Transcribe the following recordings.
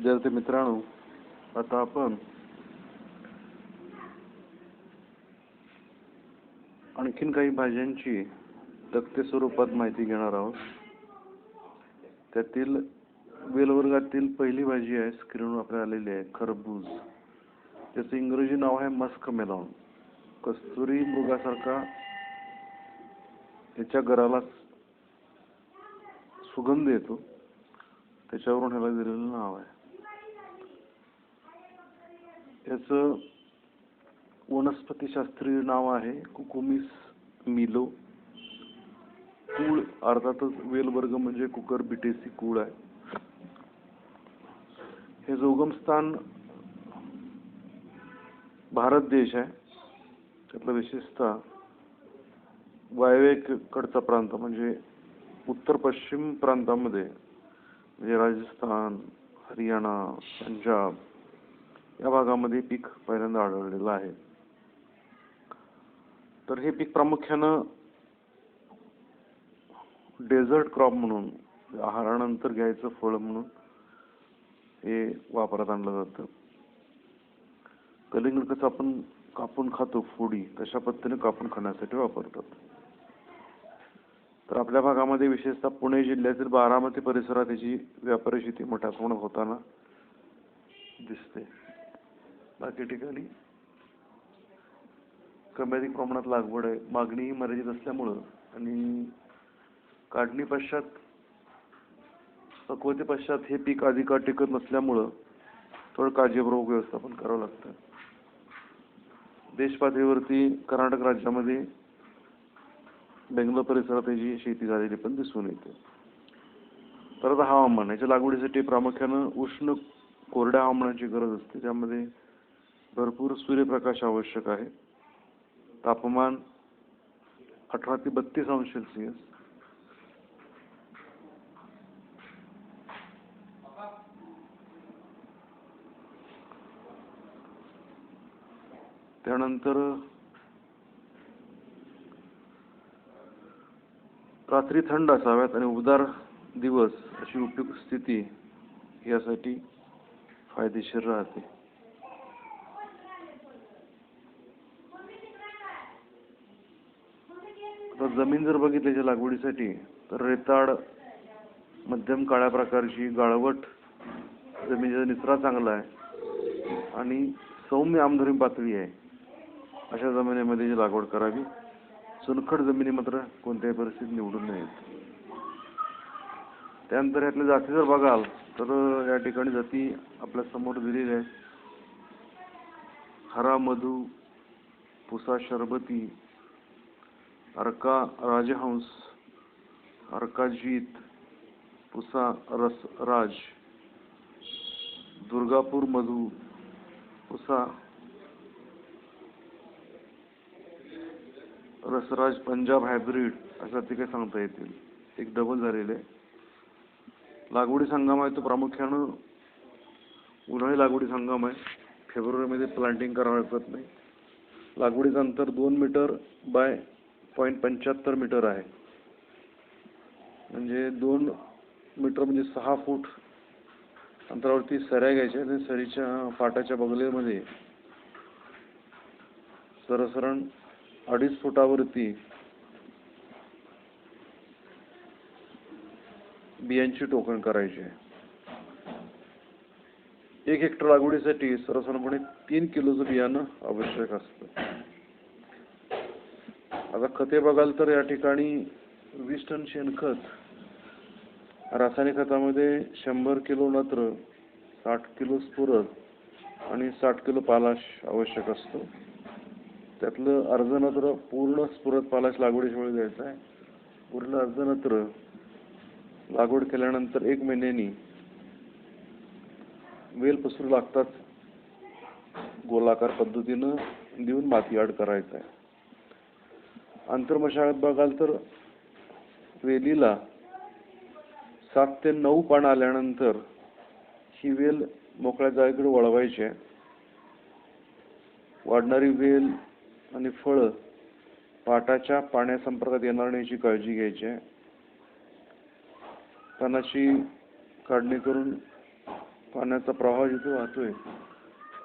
विद्यार्थी मित्रांनो आता आपण आणखीन काही भाज्यांची तक्ते स्वरूपात माहिती घेणार आहोत. त्यातील वेलवर्गातील पहिली भाजी आहे स्क्रीनवर आपल्याला आलेली आहे खरबूज. त्याचं इंग्रजी नाव आहे मस्क मेलॉन. कस्तुरी मृगासारखा त्याच्या घराला सुगंध येतो. त्याच्यावरून ह्याला दिलेलं नाव आहे. याचं वनस्पतीशास्त्रीय नाव आहे कुकुमिस मिलो. कुळ अर्थातच वेलवर्ग म्हणजे कुकर बिटेसी कुळ आहे. हे जोगमस्थान भारत देश आहे. त्यातलं विशेषतः वायव्येकडचा प्रांत म्हणजे उत्तर पश्चिम प्रांतामध्ये म्हणजे राजस्थान हरियाणा पंजाब या भागामध्ये पीक पहिल्यांदा आढळलेलं आहे. तर हे पीक प्रामुख्यानं डेझर्ट क्रॉप म्हणून आहारानंतर घ्यायचं फळ म्हणून हे वापरात आणलं जातं. कलिंगड कसं आपण कापून खातो फोडी तशा पद्धतीने कापून खाण्यासाठी वापरतात. तर आपल्या भागामध्ये विशेषतः पुणे जिल्ह्यातील बारामती परिसरात याची व्यापारी शेती मोठ्या प्रमाणात होताना दिसते. बाकी ठिकाणी कमी अधिक प्रमाणात लागवड आहे. मागणीही मर्यादित असल्यामुळं आणि काढणी पश्चात पक्वते पश्चात हे पीक अधिक काळ टिकत नसल्यामुळं थोडं काळजीपूर्वक व्यवस्थापन करावं लागतं. देश पातळीवरती कर्नाटक राज्यामध्ये बेंगलोर परिसरात याची शेती झालेली पण दिसून येते. तर आता हवामान याच्या लागवडीसाठी प्रामुख्यानं उष्ण कोरड्या हवामानाची गरज असते. त्यामध्ये भरपूर सूर्यप्रकाश आवश्यक आहे. तापमान अठरा ते बत्तीस अंश सेल्सिअस. त्यानंतर रात्री थंड असाव्यात आणि उबदार दिवस अशी उपयुक्त स्थिती यासाठी फायदेशीर राहते आता जमीन जर बघितली त्या लागवडीसाठी तर रेताड मध्यम काळ्या प्रकारची गाळवट जमिनीचा निचरा चांगला आहे. आणि सौम्य आमधोरी पातळी आहे. अशा जमिनीमध्ये जी लागवड करावी चुनखड जमिनी मात्र कोणत्याही परिस्थितीत निवडून नयेत त्यानंतर यातल्या जाती जर बघाल तर या ठिकाणी जाती आपल्यासमोर दिलेल्या आहेत. हरा मधू पुसा शरबती अर्का राजहंस अर्काजीत पुसा रसराज दुर्गापूर मधू पुसा रसराज पंजाब हायब्रिड अशा ते काही सांगता येतील. एक डबल झालेले. लागवडी हंगाम आहे तो प्रामुख्यानं उन्हाळी लागवडी हंगाम आहे. फेब्रुवारीमध्ये प्लांटिंग करावं लागत नाही. लागवडीचं अंतर दोन मीटर बाय पॉईंट पंच्याहत्तर मीटर आहे. म्हणजे दोन मीटर म्हणजे सहा फूट अंतरावरती सऱ्या घ्यायच्या आणि सरीच्या फाटाच्या बगलेमध्ये सरसरण अडीच फुटावरती बियांची टोकण करायची आहे. एक हेक्टर लागवडीसाठी सरसरणपणे तीन किलोचं बियाणं आवश्यक असतं. आता खते बघाल तर या ठिकाणी वीस टन शेणखत रासायनिक खतामध्ये शंभर किलो नत्र साठ किलो स्फुरद आणि साठ किलो पालाश आवश्यक असतो. त्यातलं अर्धनत्र पूर्ण स्फुरद पालाश लागवडीच्या वेळी द्यायचं आहे. पूर्ण अर्धनत्र लागवड केल्यानंतर एक महिन्यानी वेल पसरू लागतात गोलाकार पद्धतीनं देऊन माती आड करायचं आहे. अंतर्मशाळेत बघाल तर वेलीला सात ते नऊ पानं आल्यानंतर ही वेल मोकळ्या जागेकडे वळवायची आहे. वाढणारी वेल आणि फळं पाटाच्या पाण्या संपर्कात येणार नाही याची काळजी घ्यायची आहे. तणाची काढणी करून पाण्याचा प्रवाह जिथे वाहतोय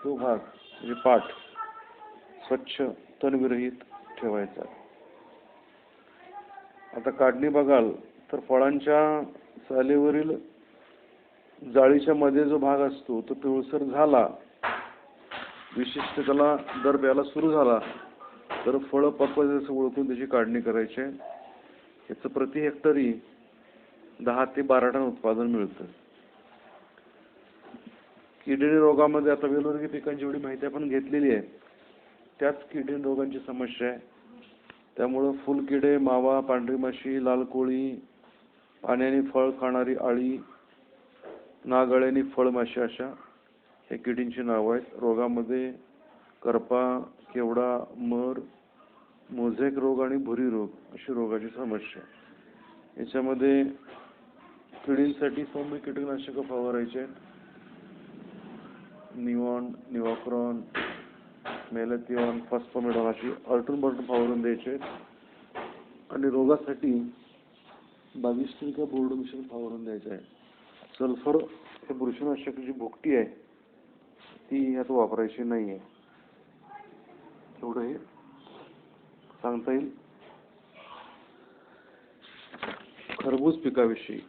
तो भाग म्हणजे पाठ स्वच्छ तणविरहित ठेवायचा आता काढणी बघाल तर फळांच्या सालीवरील जाळीच्या मध्ये जो भाग असतो तो पिवळसर झाला. विशिष्ट त्याला दर प्यायला सुरू झाला. तर फळं पक्वतेचं ओळखून त्याची काढणी करायची आहे. याचं प्रति हेक्टरी दहा ते बारा टन उत्पादन मिळतं. किडनी रोगामध्ये आता वेलवर्गीय पिकांची एवढी माहिती आपण घेतलेली आहे. त्याच किडनी रोगांची समस्या आहे. त्यामुळं फुलकिडे मावा पांढरी माशी लाल कोळी पाण्याने फळ खाणारी आळी नागाळ्याने फळमाशी अशा हे किडींची नावं आहेत. रोगामध्ये करपा केवडा मर मोझेक रोग आणि भुरी रोग अशी रोगाची समस्या याच्यामध्ये किडींसाठी सौम्य कीटकनाशकं फवारायचे आहेत. निवॉन निवाक्रॉन मेलथिओन फॉस्फोमेडॉन अशी अल्टून बल्टून फावरून द्यायचे आणि रोगासाठी बावीस टिका बोर्ड मिश्रण फावरून द्यायचं आहे. सल्फर हे बुरशीनाशक जी भुकटी आहे. ती यात वापरायची नाही आहे. एवढं हे सांगता येईल. खरबूज पिकाविषयी.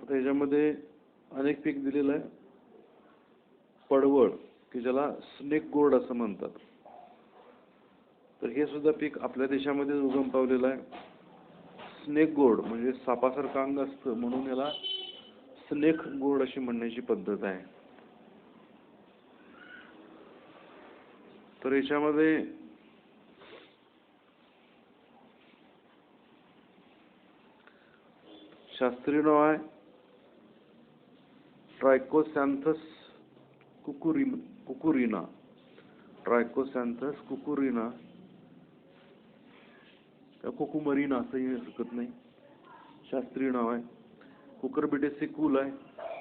आता याच्यामध्ये अनेक पीक दिलेलं आहे. पडवळ. की ज्याला स्नेक गोर्ड असं म्हणतात. तर हे सुद्धा पीक आपल्या देशामध्ये उगम पावलेलं आहे स्नेक गोर्ड म्हणजे सापासारखं अंग असतं म्हणून याला स्नेक गोड अशी म्हणण्याची पद्धत आहे. तर याच्यामध्ये शास्त्रीय नाव आहे ट्रायकोसॅन्थस कुकुरी कुकुरिना. ट्रायकोसॅन्थस कुकुरिना. त्या कुकुमरीना असंही हरकत नाही. शास्त्रीय नाव आहे. कुकरबिटेसी कुल आहे.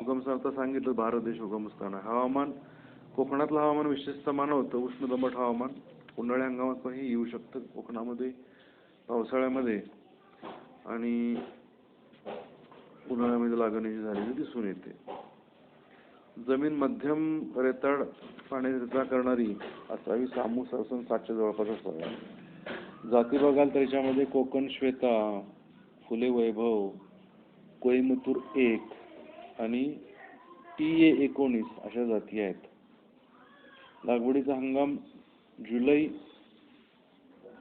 उगमस्थान सांगितलं भारत देश उगमस्थान आहे. हवामान कोकणातलं हवामान विशेषतः मानवतं उष्ण दमट हवामान उन्हाळ्या हंगामात पण हे येऊ शकतं. कोकणामध्ये पावसाळ्यामध्ये आणि उन्हाळ्यामध्ये लागणीची झालेली दिसून येते. जमीन मध्यम रेताड पाण्याचा करणारी असावी सामू सरसन सातशे जवळपास असावी. जाती बघाल तर याच्यामध्ये कोकण श्वेता फुले वैभव कोईमतूर एक आणि टी ए एकोणीस अशा जाती आहेत. लागवडीचा हंगाम जुलै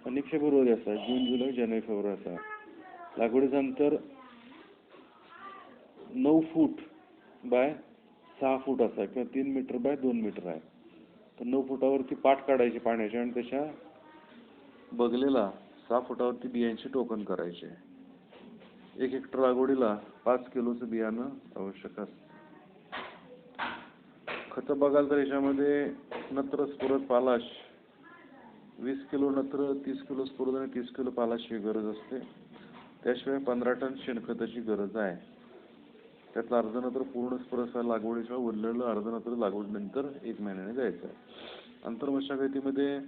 आणि फेब्रुवारी असा जून जुलै जानेवारी फेब्रुवारी असा. लागवडीचं अंतर नऊ फूट बाय सहा फूट असा किंवा तीन मीटर बाय दोन मीटर आहे. तर नऊ फुटावरती पाठ काढायची पाण्याची आणि त्याच्या बगलेला सहा फुटावरती बियांचे टोकन करायचे. एक हेक्टर लागवडीला पाच किलोचं बियाणं आवश्यक असतं. खतं बघाल तर याच्यामध्ये नत्र स्फुरद पालाश वीस किलो नत्र तीस किलो स्फुरद आणि तीस किलो पालाशची गरज असते. त्याशिवाय पंधरा टन शेणखताची गरज आहे. त्यातलं अर्ध नत्र पूर्ण स्पर्श लागवडीशिवाय उरलेलं अर्ध नत्र लागवडीनंतर एक महिन्याने द्यायचं आहे. आंतरमशागतीमध्ये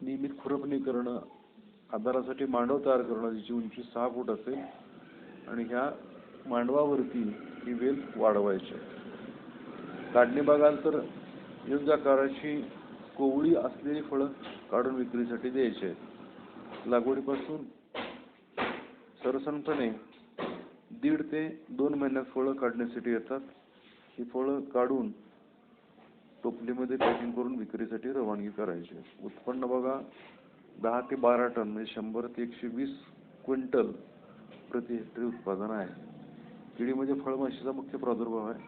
नियमित खुरपणी करणं आधारासाठी मांडव तयार करणं जिची उंची सहा फूट असेल आणि ह्या मांडवावरती ही वेल वाढवायची. काढणी बघाल तर योग्य आकाराची कोवळी असलेली फळं काढून विक्रीसाठी द्यायची आहेत. लागवडीपासून सरसनपणे दीड ते दोन महिन्यात फळं काढण्यासाठी येतात. ही फळं काढून टोपलीमध्ये पॅकिंग करून विक्रीसाठी रवानगी करायची. उत्पन्न बघा दहा ते बारा टन म्हणजे शंभर ते एकशे वीस क्विंटल प्रति हेक्टरी उत्पादन आहे. किडीमध्ये फळमाशीचा मुख्य प्रादुर्भाव आहे.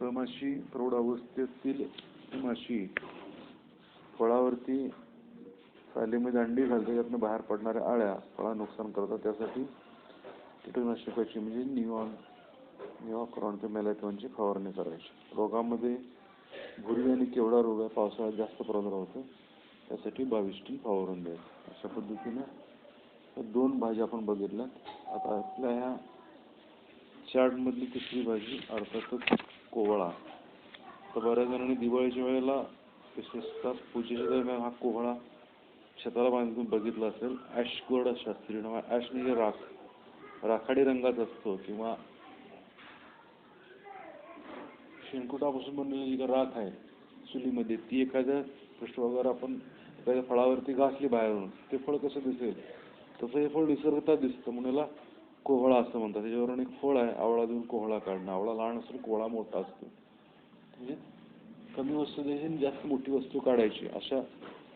फळमाशी प्रौढ अवस्थेतील माशी फळावरती सालीमध्ये अंडी घालते त्यातनं बाहेर पडणाऱ्या आळ्या फळा नुकसान करतात. त्यासाठी कीटकनाशकाची म्हणजे निवॉन निवाक्रॉन ते मेलॅथॉनची फवारणी करायची. रोगामध्ये भुरी आणि केवडा रोग आहे पावसाळ्यात जास्त प्रादुर्भाव होतो. त्यासाठी बावीस टी फवारून द्यायचं अशा पद्धतीनं दोन भाज्या आपण बघितल्यात. आता आपल्या ह्या चार्टमधली तिसरी भाजी अर्थातच कोवळा. तर बऱ्याच जणांनी दिवाळीच्या वेळेला विशेषतः पूजेच्या दरम्यान हा कोवळा शेताला बांधून बघितला असेल. ॲश गोड शास्त्रीय नाव आहे. ॲश म्हणजे राख. राखाडी रंगाचा असतो किंवा शेणकुटापासून बनलेली जी राख आहे चुलीमध्ये ती एखाद्या पृष्ठभागावर आपण एखाद्या फळावरती घासली बाहेरून ते फळ कसं दिसेल? तसं हे फळ निसर्गता दिसतं. म्हणून याला कोहळा असं म्हणतात. त्याच्यावरून एक फळ आहे आवळा देऊन कोहळा काढणं. आवळा लहान असून कोहळा मोठा असतो. म्हणजे कमी वस्तू द्यायची जास्त मोठी वस्तू काढायची. अशा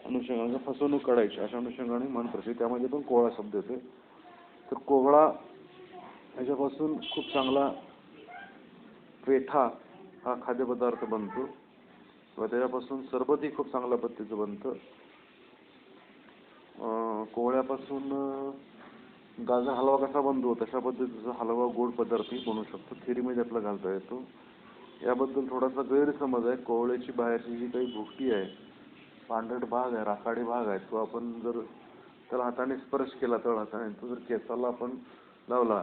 अनुषंगाने फसवणूक काढायची. अशा अनुषंगाने मन प्रसिद्ध त्यामध्ये पण कोहळा शब्द येते तर कोहळा ह्याच्यापासून खूप चांगला पेठा हा खाद्यपदार्थ बनतो किंवा त्याच्यापासून सरबतही खूप चांगल्या पद्धतीचं बनतं. कोवळ्यापासून गाजर हलवा कसा बनतो तशा पद्धतीचा हलवा गोड पदार्थही बनवू शकतो. खिरीमध्ये आपला घालता येतो. याबद्दल थोडासा गैरसमज आहे. कोवळ्याची बाहेरची जी काही भुकटी आहे पांढरट भाग आहे राखाडी भाग आहे तो आपण जर त्याला हाताने स्पर्श केला तळ हाताने तो जर केसाला आपण लावला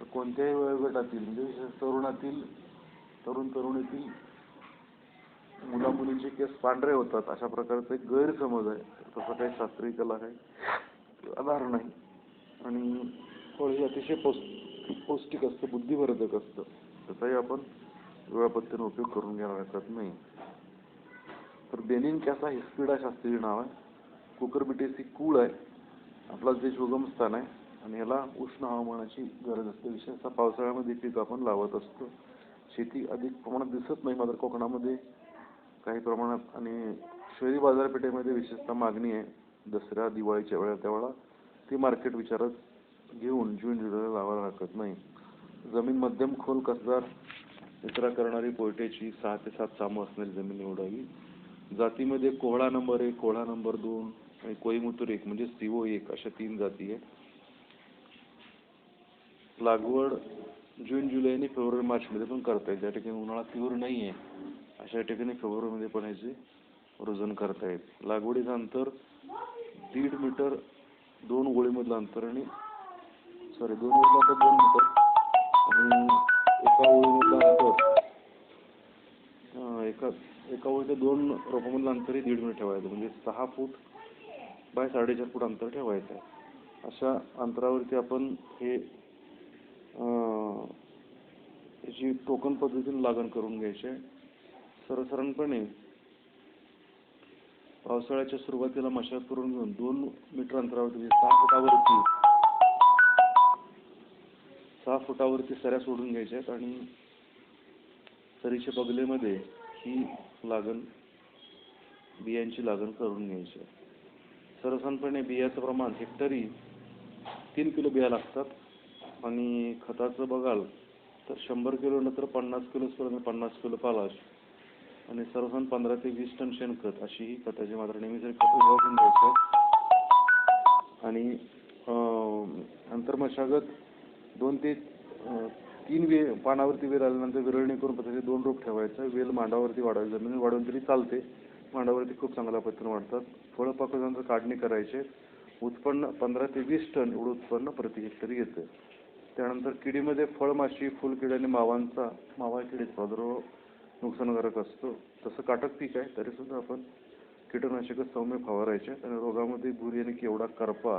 तर कोणत्याही वयोगटातील म्हणजे विशेष तरुणातील तरुण तरुणीतील मुला मुलींचे केस पांढरे होतात अशा प्रकारचा एक गैरसमज आहे. तसं काही शास्त्रीय कला काही आधार नाही. आणि फळ हे अतिशय पौष्टिक पौष्टिक असतं बुद्धिवर्धक असतं. त्याचाही आपण वेळापत्तीने उपयोग करून घेणार हरकत नाही. तर बेनिन कॅसा हिस्पिडा शास्त्रीय नाव आहे. कुकरबिटेसी कूळ आहे. आपला देश उगमस्थान आहे. आणि याला उष्ण हवामानाची गरज असते. विशेषतः पावसाळ्यामध्ये पीक आपण लावत असतो. शेती अधिक प्रमाणात दिसत नाही मात्र कोकणामध्ये काही प्रमाणात आणि शहरी बाजारपेठेमध्ये विशेषतः मागणी आहे. दसऱ्या दिवाळीच्या वेळेला त्यावेळेला ती मार्केट विचारात घेऊन जून जुलैला लावायला हरकत नाही. जमीन मध्यम खोल कसदार निचरा करणारी पोयटेची सहा ते सात सामं असणारी जमीन निवडावी. जातीमध्ये कोहळा नंबर एक कोहळा नंबर दोन आणि कोईमुतूर एक म्हणजे सीओ एक अशा तीन जाती आहेत. लागवड जून जुलै आणि फेब्रुवारी मार्चमध्ये पण करता येईल. त्या ठिकाणी उन्हाळा तीव्र नाही आहे अशा ठिकाणी फेब्रुवारीमध्ये पण ह्याचे रुजन करता येईल. लागवडीचं अंतर दीड मीटर दोन ओळीमधलं अंतर आणि सॉरी दोन ओळीमधलं अंतर दोन मीटर आणि एका ओळीमधलं अंतर एका एका ओळीच्या दोन रोपामधलं अंतरही दीड मीटर ठेवायचं. म्हणजे सहा फूट बाय साडेचार फूट अंतर ठेवायचं आहे. अशा अंतरावरती आपण हे त्याची टोकन पद्धतीने लागण करून घ्यायची. आहे सर्वसाधारणपणे पावसाळ्याच्या सुरुवातीला मशागत करून घेऊन दोन मीटर अंतरावरती म्हणजे सहा फुटावरती सहा फुटावरती सऱ्या सोडून घ्यायच्या आहेत आणि सरीच्या बगलेमध्ये ही लागण बियांची लागण करून घ्यायची. आहे सर्वसाधारणपणे बियाचं प्रमाण हेक्टरी तीन किलो बिया लागतात आणि खताचं बघाल तर शंभर किलो नंतर पन्नास किलोपर्यंत पन्नास किलो पालाश. आणि सर्वसाधारण पंधरा ते वीस टन शेणखत अशी ही खताची मात्रा नेहमी जर खत उभारून द्यायचं आणि अंतर्मशागत दोन ते तीन वे पानावरती वेल आल्यानंतर विरळणी करून पद्धतीने दोन रोप ठेवायचं. वेल मांडावरती वाढवायचं. जमिनीत वाढवून तरी चालते. मांडावरती खूप चांगल्या पद्धतीने वाढतात. फळं पाकल्यानंतर काढणी करायचे. उत्पन्न पंधरा ते वीस टन एवढं उत्पन्न प्रति हेक्टरी येतं. त्यानंतर किडीमध्ये फळमाशी फुलकिडी आणि मावांचा मावा किडीचा प्रादुर्भाव नुकसानकारक असतो. तसं काटक पीक आहे तरीसुद्धा आपण कीटकनाशक सौम्य फवारायचे. आणि रोगामध्ये भुरी आणि केवडा करपा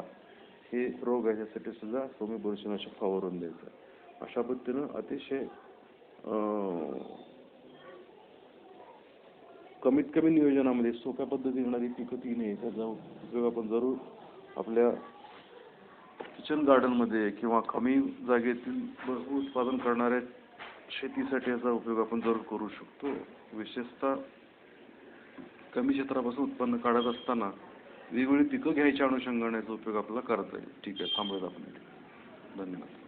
हे रोग आहे यासाठी सुद्धा सौम्य बुरशीनाशक फवारून द्यायचं. अशा पद्धतीनं अतिशय कमीत कमी नियोजनामध्ये सोप्या पद्धतीने येणारी पिकं ती नाही त्याचा उपयोग आपण जरूर आपल्या किचन गार्डनमध्ये किंवा कमी जागेतील भरपूर उत्पादन करणाऱ्या शेतीसाठी याचा उपयोग आपण जरूर करू शकतो. विशेषतः कमी क्षेत्रापासून उत्पन्न काढत असताना वेगवेगळी पिकं घ्यायच्या अनुषंगाने याचा उपयोग आपल्याला करता येईल. ठीक आहे थांबूयात आपण. धन्यवाद.